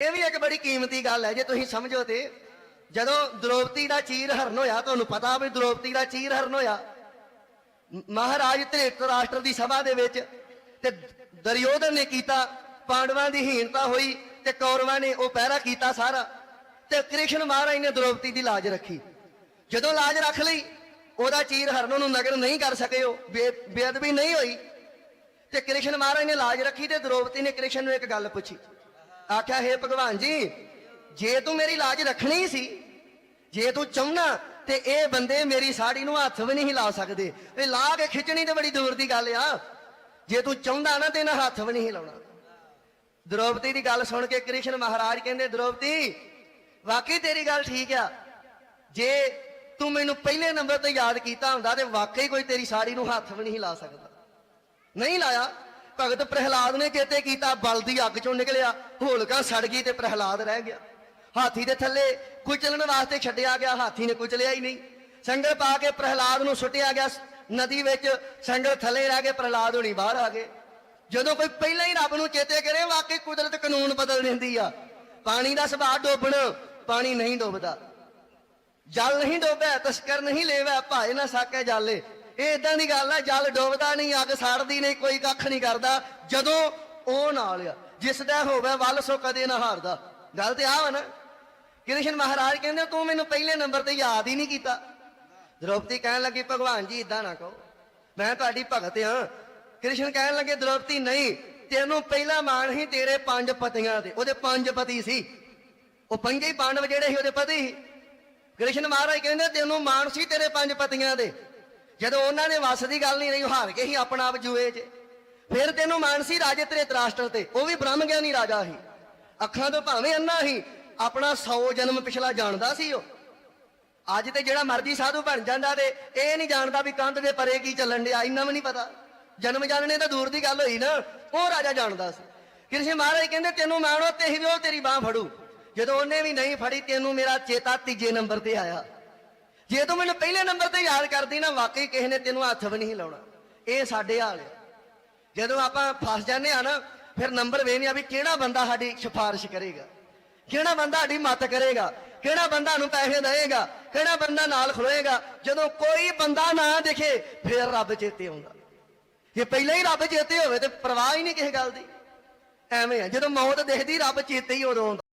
ਇਹ ਵੀ ਇੱਕ ਬੜੀ ਕੀਮਤੀ ਗੱਲ ਹੈ, ਜੇ ਤੁਸੀਂ ਸਮਝੋ ਤੇ। ਜਦੋਂ ਦ੍ਰੋਪਦੀ ਦਾ ਚੀਰ ਹਰਨ ਹੋਇਆ, ਤੁਹਾਨੂੰ ਪਤਾ ਵੀ ਦ੍ਰੋਪਦੀ ਦਾ ਚੀਰ ਹਰਨ ਹੋਇਆ। ਮ- ਮਹਾਰਾਜ ਧ੍ਰਿਤਰਾਸ਼ਟਰ ਦੀ ਸਭਾ ਦੇ ਵਿੱਚ ਤੇ ਦਰਯੋਧਨ ਨੇ ਕੀਤਾ, ਪਾਂਡਵਾਂ ਦੀ ਹੀਨਤਾ ਹੋਈ ਤੇ ਕੌਰਵਾਂ ਨੇ ਉਹ ਪਹਿਰਾ ਕੀਤਾ ਸਾਰਾ। ਤੇ ਕ੍ਰਿਸ਼ਨ ਮਹਾਰਾਜ ਨੇ ਦ੍ਰੋਪਦੀ ਦੀ ਲਾਜ ਰੱਖੀ। ਜਦੋਂ ਲਾਜ ਰੱਖ ਲਈ, ਉਹਦਾ ਚੀਰ ਹਰਨ ਨੂੰ ਨਗਰ ਨਹੀਂ ਕਰ ਸਕੇ, ਉਹ ਬੇ- ਬੇਅਦਬੀ ਨਹੀਂ ਹੋਈ। ਤੇ ਕ੍ਰਿਸ਼ਨ ਮਹਾਰਾਜ ਨੇ ਲਾਜ ਰੱਖੀ ਤੇ ਦ੍ਰੋਪਦੀ ਨੇ ਕ੍ਰਿਸ਼ਨ ਨੂੰ ਇੱਕ ਗੱਲ ਪੁੱਛੀ। ਆਖਿਆ, ਹੈ ਭਗਵਾਨ ਜੀ, ਜੇ ਤੂੰ ਮੇਰੀ ਲਾਜ ਰੱਖਣੀ ਸੀ, ਜੇ ਤੂੰ ਚਾਹੁੰਨਾ, ਤੇ ਇਹ ਬੰਦੇ ਮੇਰੀ ਸਾੜੀ ਨੂੰ ਹੱਥ ਵੀ ਨਹੀਂ ਲਾ ਸਕਦੇ। ਇਹ ਲਾ ਕੇ ਖਿੱਚਣੀ ਤੇ ਬੜੀ ਦੂਰ ਦੀ ਗੱਲ ਆ। ਜੇ ਤੂੰ ਚਾਹੁੰਦਾ ਨਾ, ਤੇ ਇਹਨਾਂ ਹੱਥ ਵੀ ਨਹੀਂ ਲਾਉਣਾ। ਦ੍ਰੋਪਦੀ ਦੀ ਗੱਲ ਸੁਣ ਕੇ ਕ੍ਰਿਸ਼ਨ ਮਹਾਰਾਜ ਕਹਿੰਦੇ, ਦ੍ਰੋਪਦੀ, ਵਾਕਈ ਤੇਰੀ ਗੱਲ ਠੀਕ ਆ। ਜੇ ਤੂੰ ਮੈਨੂੰ ਪਹਿਲੇ ਨੰਬਰ ਤੇ ਯਾਦ ਕੀਤਾ ਹੁੰਦਾ, ਤੇ ਵਾਕਈ ਕੋਈ ਤੇਰੀ ਸਾੜੀ ਨੂੰ ਹੱਥ ਵੀ ਨਹੀਂ ਲਾ ਸਕਦਾ। ਨਹੀਂ ਲਾਇਆ। ਭਗਤ ਪ੍ਰਹਿਲਾਦ ਨੇ ਚੇਤੇ ਕੀਤਾ, ਬਲ ਦੀ ਅੱਗ ਚੋਂ ਨਿਕਲਿਆ, ਹੋਲਕਾ ਸੜ ਗਈ ਤੇ ਪ੍ਰਹਿਲਾਦ ਰਹਿ ਗਿਆ। ਹਾਥੀ ਦੇ ਥੱਲੇ ਕੁਚਲਣ ਵਾਸਤੇ ਛੱਡਿਆ ਗਿਆ, ਹਾਥੀ ਨੇ ਕੁਚਲਿਆ ਹੀ ਨਹੀਂ। ਸੰਗਲ ਪਾ ਕੇ ਪ੍ਰਹਿਲਾਦ ਨੂੰ ਸੁੱਟਿਆ ਗਿਆ, ਨਦੀ ਵਿੱਚ ਸੰਗਲ ਥੱਲੇ ਰਹਿ ਕੇ ਪ੍ਰਹਿਲਾਦ ਹੋਣੀ ਬਾਹਰ ਆ ਗਏ। ਜਦੋਂ ਕੋਈ ਪਹਿਲਾਂ ਹੀ ਰੱਬ ਨੂੰ ਚੇਤੇ ਕਰੇ, ਵਾਕਈ ਕੁਦਰਤ ਕਾਨੂੰਨ ਬਦਲ ਦਿੰਦੀ ਆ। ਪਾਣੀ ਦਾ ਸੁਭਾਅ ਡੋਬਣ, ਪਾਣੀ ਨਹੀਂ ਡੁੱਬਦਾ। ਜਲ ਨਹੀਂ ਡੋਬਿਆ, ਤਸਕਰ ਨਹੀਂ ਲੇਵੈ ਭਾਏ ਨਾ ਸਾਕੇ ਜਾਲੇ। ਇਹ ਇਦਾਂ ਦੀ ਗੱਲ ਆ, ਜਲ ਡੁੱਬਦਾ ਨਹੀਂ, ਅੱਗ ਸਾੜਦੀ ਨਹੀਂ, ਕੋਈ ਕੱਖ ਨਹੀਂ ਕਰਦਾ। ਜਦੋਂ ਉਹ ਨਾਲ ਆ, ਜਿਸ ਦਾ ਹੋਵੇ ਵੱਲ ਸੋ ਕਦੇ ਨਾ ਹਾਰਦਾ। ਗੱਲ ਤੇ ਆਹ ਵਾ ਨਾ, ਕ੍ਰਿਸ਼ਨ ਮਹਾਰਾਜ ਕਹਿੰਦੇ ਤੂੰ ਮੈਨੂੰ ਪਹਿਲੇ ਨੰਬਰ ਤੇ ਯਾਦ ਹੀ ਨਹੀਂ ਕੀਤਾ। ਦ੍ਰੋਪਦੀ ਕਹਿਣ ਲੱਗੀ, ਭਗਵਾਨ ਜੀ ਇਦਾਂ ਨਾ ਕਹੋ। ਮੈਂ ਤੁਹਾਡੀ ਭਗਤ ਹਾਂ ਕ੍ਰਿਸ਼ਨ ਕਹਿਣ ਲੱਗੇ, ਦ੍ਰੋਪਦੀ, ਨਹੀਂ, ਤੈਨੂੰ ਪਹਿਲਾ ਮਾਣ ਸੀ ਤੇਰੇ ਪੰਜ ਪਤੀਆਂ ਦੇ ਉਹਦੇ ਪੰਜ ਪਤੀ ਸੀ। ਉਹ ਪੰਜੇ ਹੀ ਪਾਂਡਵ ਜਿਹੜੇ ਸੀ, ਉਹਦੇ ਪਤੀ ਸੀ। ਕ੍ਰਿਸ਼ਨ ਮਹਾਰਾਜ ਕਹਿੰਦੇ, ਤੈਨੂੰ ਮਾਣ ਸੀ ਤੇਰੇ ਪੰਜ ਪਤੀਆਂ ਦੇ। ਜਦੋਂ ਉਹਨਾਂ ਨੇ ਵਸ ਦੀ ਗੱਲ ਨਹੀਂ ਰਹੀ, ਹਾਰ ਕੇ ਹੀ ਆਪਣਾ ਆਪ ਜੂਏ 'ਚ ਫਿਰ ਤੈਨੂੰ ਮਾਣ ਸੀ ਰਾਜੇ ਤੇਰੇ ਤਰਾਸ਼ਟਰ ਤੇ, ਉਹ ਵੀ ਬ੍ਰਹਮ ਗਿਆਨੀ ਰਾਜਾ ਸੀ ਅੱਖਾਂ ਤੋਂ ਭਾਵੇਂ ਅੰਨਾ ਸੀ ਆਪਣਾ 100 ਜਨਮ ਪਿਛਲਾ ਜਾਣਦਾ ਸੀ ਉਹ। ਅੱਜ ਤੇ ਜਿਹੜਾ ਮਰਜ਼ੀ ਸਾਧੂ ਬਣ ਜਾਂਦਾ ਤੇ ਇਹ ਨਹੀਂ ਜਾਣਦਾ ਵੀ ਕੰਧ ਦੇ ਪਰੇ ਕੀ ਚੱਲਣ ਡਿਆ, ਇੰਨਾ ਵੀ ਨਹੀਂ ਪਤਾ। ਜਨਮ ਜਾਣਨੇ ਤਾਂ ਦੂਰ ਦੀ ਗੱਲ ਹੋਈ ਨਾ, ਉਹ ਰਾਜਾ ਜਾਣਦਾ ਸੀ। ਕ੍ਰਿਸ਼ਨ ਮਹਾਰਾਜ ਕਹਿੰਦੇ, ਤੈਨੂੰ ਮਾਣੋ ਤੇ ਹੀ ਵੀ ਉਹ ਤੇਰੀ ਬਾਹ ਫੜੂ। ਜਦੋਂ ਉਹਨੇ ਵੀ ਨਹੀਂ ਫੜੀ, ਤੈਨੂੰ ਮੇਰਾ ਚੇਤਾ ਤੀਜੇ ਨੰਬਰ ਤੇ ਆਇਆ। ਜੇ ਤੂੰ ਮੈਨੂੰ ਪਹਿਲੇ ਨੰਬਰ ਤੇ ਯਾਦ ਕਰਦੀ ਨਾ, ਵਾਕਈ ਕਿਸੇ ਨੇ ਤੈਨੂੰ ਹੱਥ ਵੀ ਨਹੀਂ ਲਾਉਣਾ ਇਹ ਸਾਡੇ ਹਾਲ ਆ। ਜਦੋਂ ਆਪਾਂ ਫਸ ਜਾਂਦੇ ਆ ਨਾ, ਫਿਰ ਨੰਬਰ ਵੇਖਦੇ ਆ ਵੀ ਕਿਹੜਾ ਬੰਦਾ ਸਾਡੀ ਸਿਫਾਰਿਸ਼ ਕਰੇਗਾ। ਕਿਹੜਾ ਬੰਦਾ ਸਾਡੀ ਮਦਦ ਕਰੇਗਾ। ਕਿਹੜਾ ਬੰਦਾ ਨੂੰ ਪੈਸੇ ਦੇਵੇਗਾ। ਕਿਹੜਾ ਬੰਦਾ ਨਾਲ ਖਲੋਏਗਾ। ਜਦੋਂ ਕੋਈ ਬੰਦਾ ਨਾ ਦਿਖੇ, ਫਿਰ ਰੱਬ ਚੇਤੇ ਆਉਂਦਾ। ਜੇ ਪਹਿਲਾਂ ਹੀ ਰੱਬ ਚੇਤੇ ਹੋਵੇ ਤੇ ਪਰਵਾਹ ਹੀ ਨਹੀਂ ਕਿਸੇ ਗੱਲ ਦੀ। ਐਵੇਂ ਆ, ਜਦੋਂ ਮੌਤ ਦਿਖਦੀ, ਰੱਬ ਚੇਤੇ ਹੀ ਉਦੋਂ ਆਉਂਦਾ।